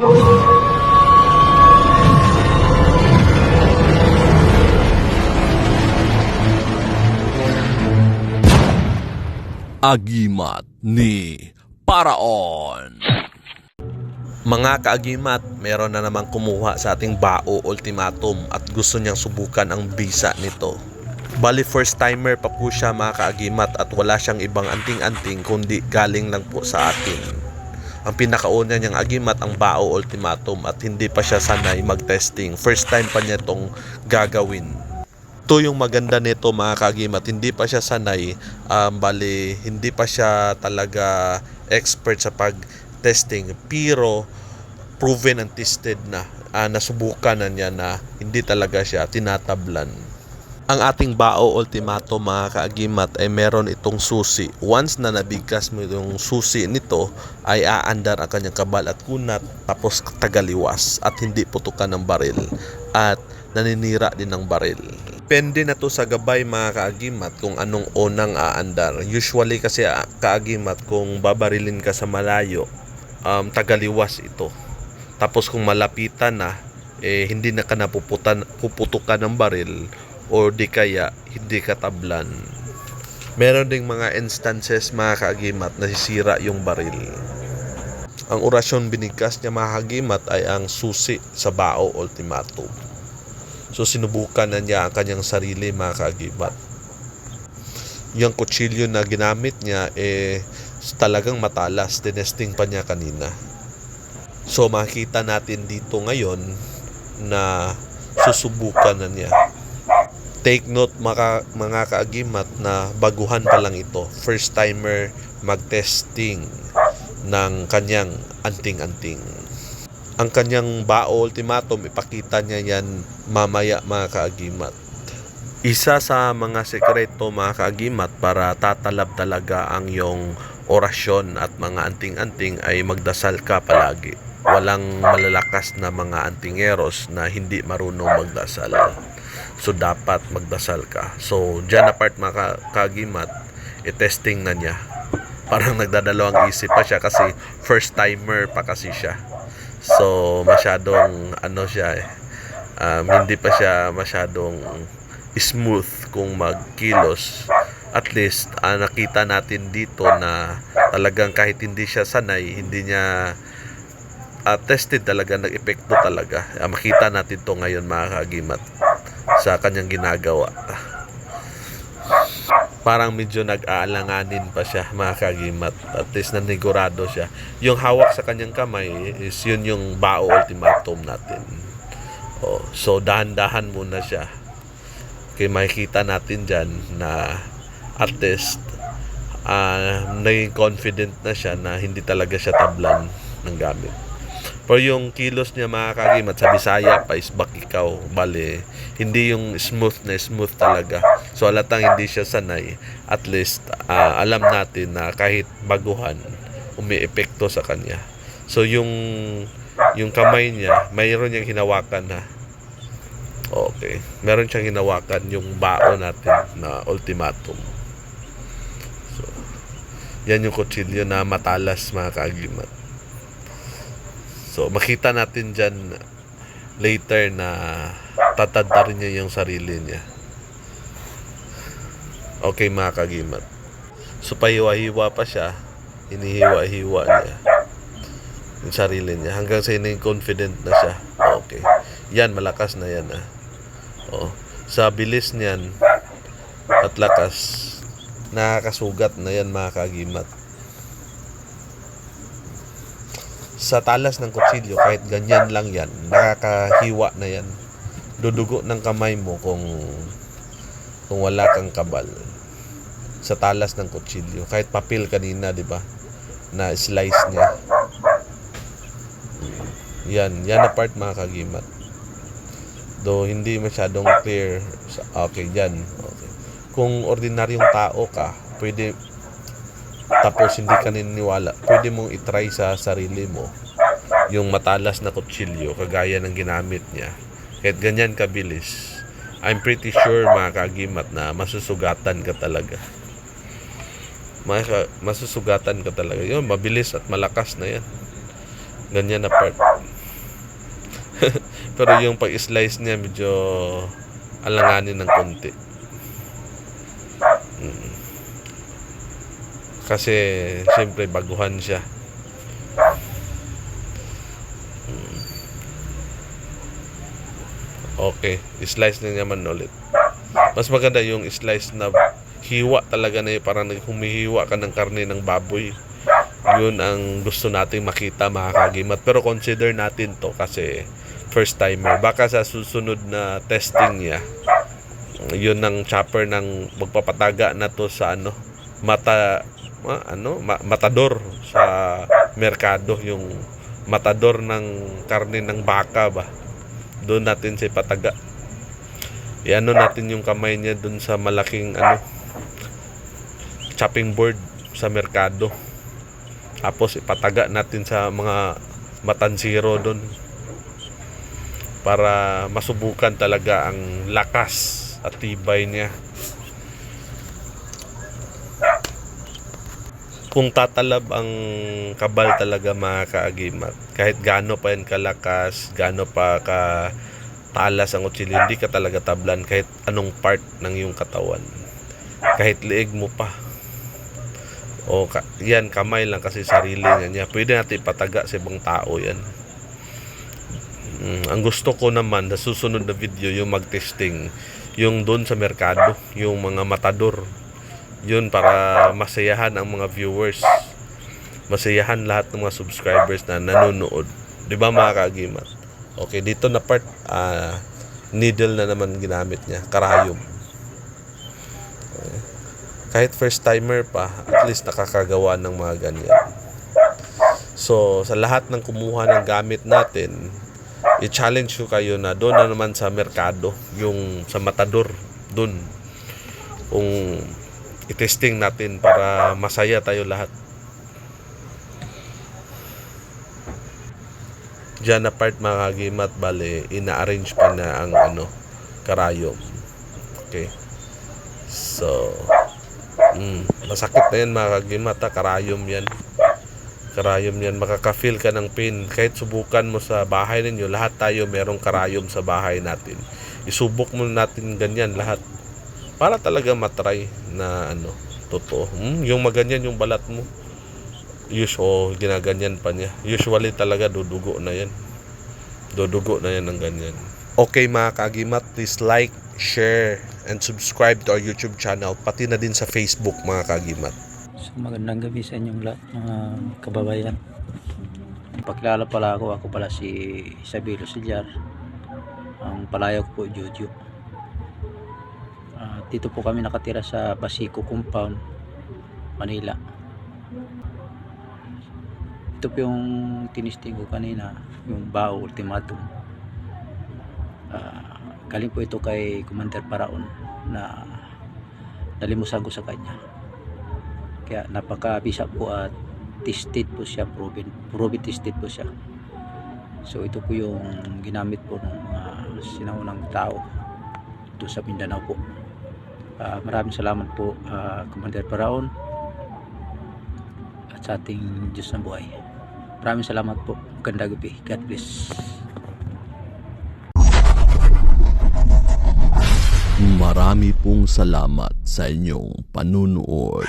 Agimat ni Paraon. Mga kaagimat, meron na namang kumuha sa ating bao ultimatum at gusto niyang subukan ang bisa nito. Bali first timer pa po siya mga kaagimat at wala siyang ibang anting-anting kundi galing lang po sa atin. Ang pinakauna niyang agimat ang bao ultimatum at hindi pa siya sanay mag-testing. First time pa niya itong gagawin. Ito yung maganda nito mga kagimat. Hindi pa siya sanay. Um, bali, hindi pa siya talaga expert sa pag-testing. Pero, proven and tested na. Ah, nasubukan na niya na hindi talaga siya tinatablan. Ang ating bao ultimato mga kaagimat ay meron itong susi. Once na nabigkas mo itong susi nito ay aandar ang kanyang kabal at kunat tapos tagaliwas at hindi putukan ng baril at naninira din ng baril. Depende na to sa gabay mga kaagimat kung anong unang aandar. Usually kasi ah, kaagimat kung babarilin ka sa malayo, um, tagaliwas ito. Tapos kung malapitan na, eh, hindi na ka napuputan, puputukan ng baril or di kaya hindi ka tablan. Meron ding mga instances mga kaagimat na sisira yung baril. Ang orasyon binigkas niya mga kaagimat ay ang susi sa bao ultimatum. So sinubukan na niya ang kanyang sarili mga kaagimat. Yung kutsilyo na ginamit niya eh talagang matalas. Tinesting pa niya kanina. So makita natin dito ngayon na susubukan na niya. Take note mga, mga kaagimat na baguhan pa lang ito. First timer mag-testing ng kanyang anting-anting. Ang kanyang bao ultimatum, ipakita niya yan mamaya mga kaagimat. Isa sa mga sekreto mga kaagimat para tatalab talaga ang iyong orasyon at mga anting-anting ay magdasal ka palagi. Walang malalakas na mga antingeros na hindi marunong magdasal. So dapat magdasal ka. So dyan na part mga ka- kaagimat, i-testing na niya. Parang nagdadalawang isip pa siya kasi first timer pa kasi siya. So masyadong ano siya eh. Um, hindi pa siya masyadong smooth kung magkilos. At least ah, nakita natin dito na talagang kahit hindi siya sanay, hindi niya ah, tested talaga, nag-epekto talaga. Ah, makita natin to ngayon mga kagimat sa kanyang ginagawa. Parang medyo nag-aalanganin pa siya mga kagimat. At least nanigurado siya. Yung hawak sa kanyang kamay is yun yung bao ultimatum natin. Oh, so dahan-dahan muna siya. Kaya makikita natin dyan na at least ah naging confident na siya na hindi talaga siya tablan ng gamit. Pero yung kilos niya mga kagimat sa Bisaya pa is bakikaw. Bale, hindi yung smooth na smooth talaga. So alatang hindi siya sanay. At least ah, alam natin na kahit baguhan, umiepekto sa kanya. So yung yung kamay niya, mayroon niyang hinawakan na Okay. Meron siyang hinawakan yung bao natin na ultimatum. So, yan yung kutsilyo na matalas mga kaagimat. So, makita natin dyan later na tatadta rin niya yung sarili niya. Okay mga kagimat. So, pahiwa-hiwa pa siya. Hinihiwa-hiwa niya yung sarili niya hanggang sa naging confident na siya. Okay. Yan, malakas na yan ah. Oh, sa bilis niyan at lakas, nakakasugat na yan mga kagimat. Sa talas ng kutsilyo, kahit ganyan lang yan, nakakahiwa na yan. Dudugo ng kamay mo kung kung wala kang kabal. Sa talas ng kutsilyo, kahit papel kanina, di ba? Na slice niya. Yan, yan na part mga kagimat. Though hindi masyadong clear. Okay, yan. Okay. Kung ordinaryong tao ka, pwede tapos hindi ka naniniwala, pwede mong itry sa sarili mo yung matalas na kutsilyo kagaya ng ginamit niya. Kahit ganyan kabilis, I'm pretty sure mga kagimat na masusugatan ka talaga. Maka, masusugatan ka talaga. Yun, mabilis at malakas na yan. Ganyan na part. Pero yung pag-slice niya medyo alanganin ng konti. Kasi siyempre baguhan siya. Mm. Okay, slice na naman ulit. Mas maganda yung slice na hiwa talaga na yung parang humihiwa ka ng karne ng baboy. Yun ang gusto nating makita mga kagimat. Pero consider natin to kasi first timer. Baka sa susunod na testing niya, yun ang chopper ng magpapataga na to sa ano, mata, ma- ano, ma- matador sa merkado. Yung matador ng karne ng baka ba. Doon natin siya pataga. Iano natin yung kamay niya dun sa malaking ano chopping board sa merkado. Tapos ipataga natin sa mga matansiro doon para masubukan talaga ang lakas at tibay niya. Kung tatalab ang kabal talaga mga kaagimat, kahit gaano pa yan kalakas, gaano pa ka talas ang utsilyo, hindi ka talaga tablan kahit anong part ng iyong katawan. Kahit liig mo pa. O ka, yan, kamay lang kasi sarili niya. Pwede natin ipataga sa ibang tao yan. Mm, ang gusto ko naman sa susunod na video yung mag-testing yung doon sa merkado, yung mga matador. Yun para masayahan ang mga viewers. Masayahan lahat ng mga subscribers na nanonood. 'Di ba mga kagimat? Okay, dito na part ah, needle na naman ginamit niya, karayom. Okay. Kahit first timer pa, at least nakakagawa ng mga ganyan. So, sa lahat ng kumuha ng gamit natin, i-challenge ko kayo na doon na naman sa merkado, yung sa matador, doon. Kung i-testing natin para masaya tayo lahat. Diyan na part mga kagimat, bale, ina-arrange pa na ang ano, karayom. Okay. So, mm, masakit na yan mga kagimat, ha? karayom yan. Karayom yan, makaka-feel ka ng pain. Kahit subukan mo sa bahay ninyo, lahat tayo merong karayom sa bahay natin. Isubok mo natin ganyan lahat. Para talaga matry na ano, totoo. Hmm, yung maganyan yung balat mo. Usual, ginaganyan pa niya. Usually talaga dudugo na yan. Dudugo na yan ng ganyan. Okay mga kagimat, please like, share, and subscribe to our YouTube channel. Pati na din sa Facebook mga kagimat. So magandang gabi sa inyong lahat mga kababayan. Pakilala pala ako, ako pala si Isabelo Sillar. Ang palayaw ko po Jojo. Dito po kami nakatira sa Basico Compound, Manila. Ito po yung tinisting ko kanina, yung Bao Ultimatum. Ah, galing po ito kay Commander Paraon na nalimusan ko sa kanya. Kaya napakabisa po at tested po siya, proven, proven tested po siya. So ito po yung ginamit po ng mga sinaunang tao dito sa Mindanao po. Ah, maraming salamat po ah, Commander Paraon at sa ating Diyos na buhay. Maraming salamat po. Ganda gabi. God bless. Marami pong salamat sa inyong panunood.